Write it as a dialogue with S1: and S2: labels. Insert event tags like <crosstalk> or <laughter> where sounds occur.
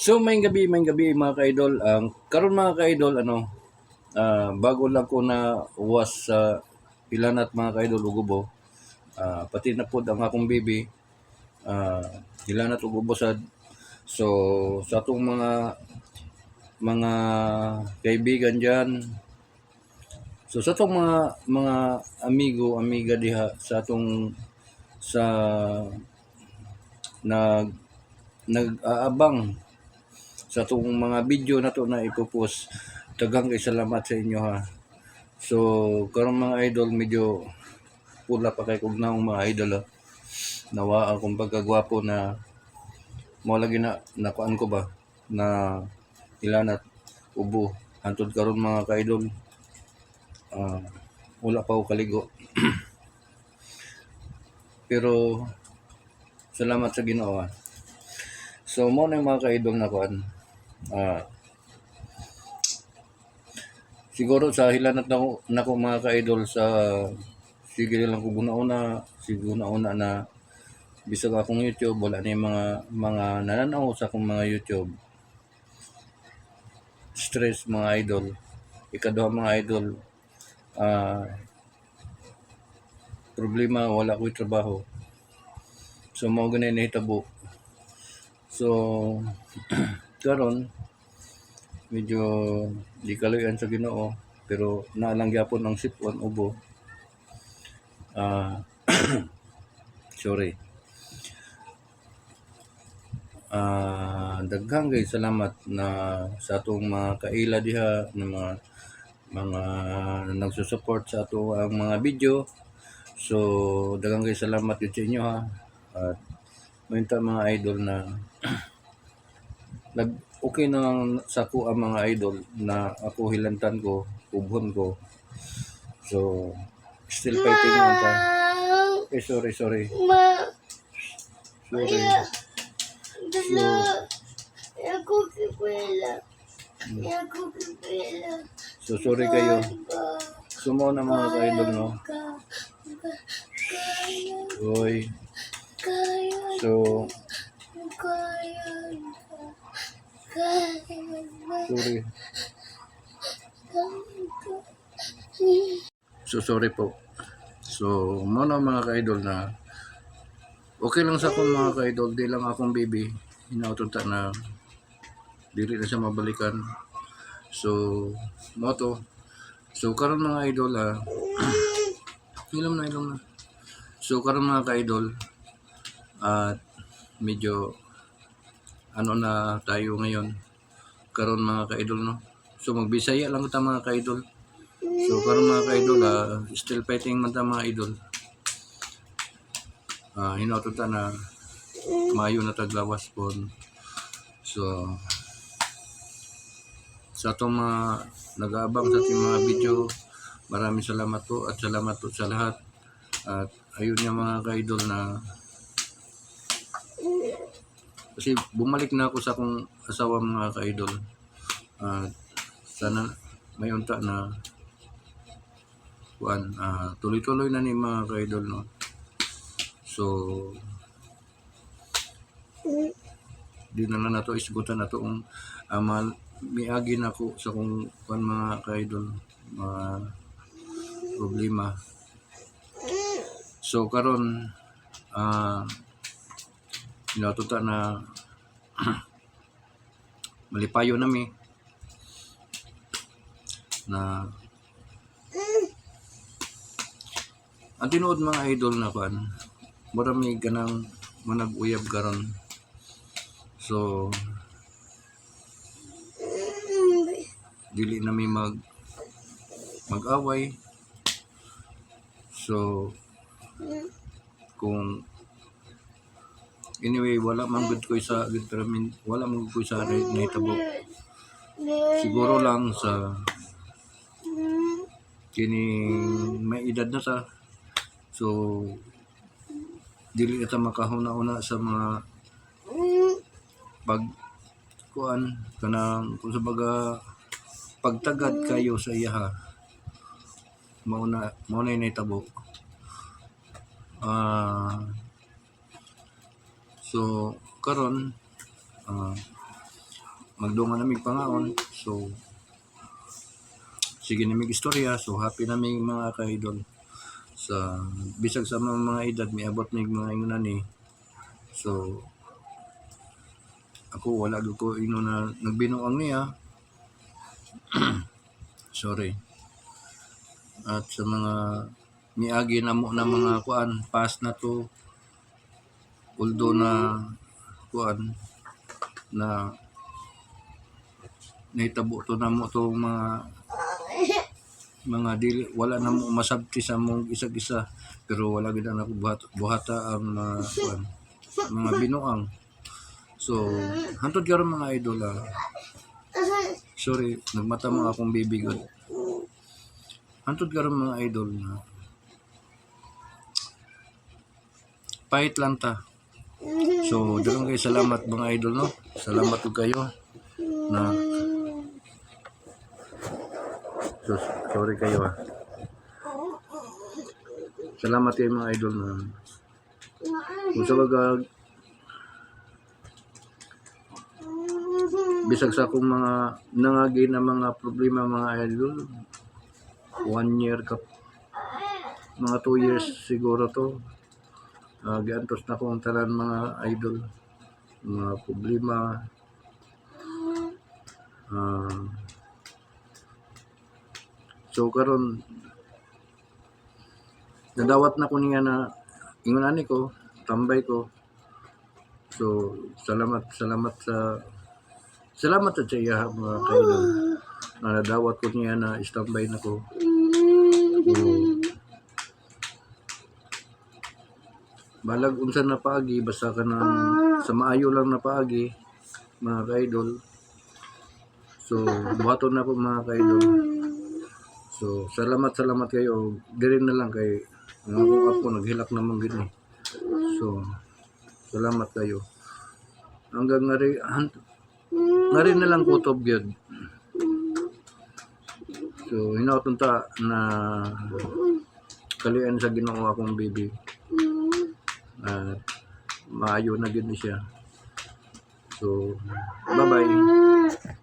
S1: So may gabi, may gabi mga ka-idol. Ang karon mga ka-idol ano, ah, bago lang ko na was sa ilan at mga ka-idol ugubo. ah, pati na po ang akong baby. Uh, ilan at ugubo sad. So sa atong mga mga kaibigan diyan. So sa atong mga mga amigo, amiga diha sa atong sa nag nag-aabang sa itong mga video na to na ipopost. Tagang salamat sa inyo ha. So, karong mga idol, medyo pula pa kay kog naong mga idol ha. Nawa akong pagkagwapo na mo lagi na nakuan ko ba na ilan at ubo. Antod karon mga ka-idol. ah, wala pa ako kaligo. <clears throat> Pero salamat sa Ginoo. So mo na mga ka-idol na kuan. Ah. siguro sa hilanat na ko, na ko mga ka-idol sa sige lang ko una siguro na una na bisag akong YouTube wala na yung mga mga nananaw sa akong mga YouTube. Stress mga idol. Ikaduha mga idol ah problema wala ko trabaho. So mao ganay nahitabo so <clears throat> karon medyo di kaluyan sa Ginoo pero naalang gyapon ang sipon ubo. Ah <coughs> sorry. Ah daghang kay salamat na sa atong mga kaila diha na mga mga nagsusupport sa ato ang mga video. So daghang kay salamat yun sa inyo ha. At mga idol na <coughs> nag okay na lang sa ko ang mga idol na ako hilantan ko ubhon ko. So still fighting naman ta eh sorry sorry.
S2: Ma,
S1: sorry.
S2: Dala. Ako kipila. Ako kipila.
S1: so sorry kayo. Sumo na mga ka-idol no? oy so sorry So sorry po. So mo na mga ka-idol na okay lang sa akong mga ka-idol, di lang akong baby. Hinautunta na dili na siya mabalikan. So mo to. So karon mga idol ah, <clears throat> ilam na ilam na. So karon mga ka-idol at medyo ano na tayo ngayon karon mga ka-idol no. So magbisaya lang ta mga ka-idol. So karon mga ka-idol, ah, still fighting man ta mga idol. Ah, hinauto ta na mayo na taglawas po. So sa atong mga nag-aabang sa ating mga video, maraming salamat po at salamat po sa lahat. At ayun nga mga ka-idol na kasi bumalik na ako sa akong asawa mga ka-idol. At sana may unta na kuan ah, tuloy-tuloy na ni mga ka-idol no. So di na lang nato isgutan nato ang amal miagi na ko sa kung kuan mga ka-idol mga problema. So karon ah natuta na <clears throat> malipayo nami na ang tinuod mga idol na kan marami ganang manag-uyab karon. So dili na may mag mag-away. So kung anyway wala man gud ko sa gud pero min- wala man ko sa nahitabo. Siguro lang sa kini may edad na sa so dili ata makahuna-una sa mga pag kuan kanang kung sa baga pagtagad kayo sa iyaha mauna mauna na itabo ah so karon ah magdungan namig pangaon. So, sige namig istorya. So, happy namig mga ka-idol. Sa, bisag sa mga, mga edad, may abot mig mga ingunan ni. So, ako wala ko ino na nagbinuang niya. <clears throat> Sorry. At sa mga miagi na mo na mga kuan, pass na to. Although na kuan na nahitabo to na mo to mga mga dili wala na mo masabti sa mong isag-isa pero wala gid na ako buhat, buhata ang mga kuan mga binuang. So hantod karon mga idol ah, sorry nagmata mo akong baby god hantod karon mga idol na pahit lang ta so dalang kayo salamat mga idol no? Salamat po kayo na so, sorry kayo ah. Salamat kayo mga idol na kung sa baga bisag sa akong mga nangagi na mga problema mga idol one year ka mga two years siguro to uh, giantos na akong tanan mga idol. Mga problema. Ah, so karon nadawat na ko niya na ingon ani ko tambay ko. So salamat salamat sa salamat sa iya mga kaidol. Na nadawat ko niya na istambay na ko. So, balag unsa na paagi basta ka na sa maayo lang na paagi mga kaidol. So buhaton na po mga kaidol. So salamat salamat kayo. Diri na lang kay ang akong apo naghilak naman gid ni so salamat kayo. Hanggang nga rin han- nga rin na lang kutob gyud so hinautun ta na kalian sa Ginoo akong baby at maayo na gid siya. So bye bye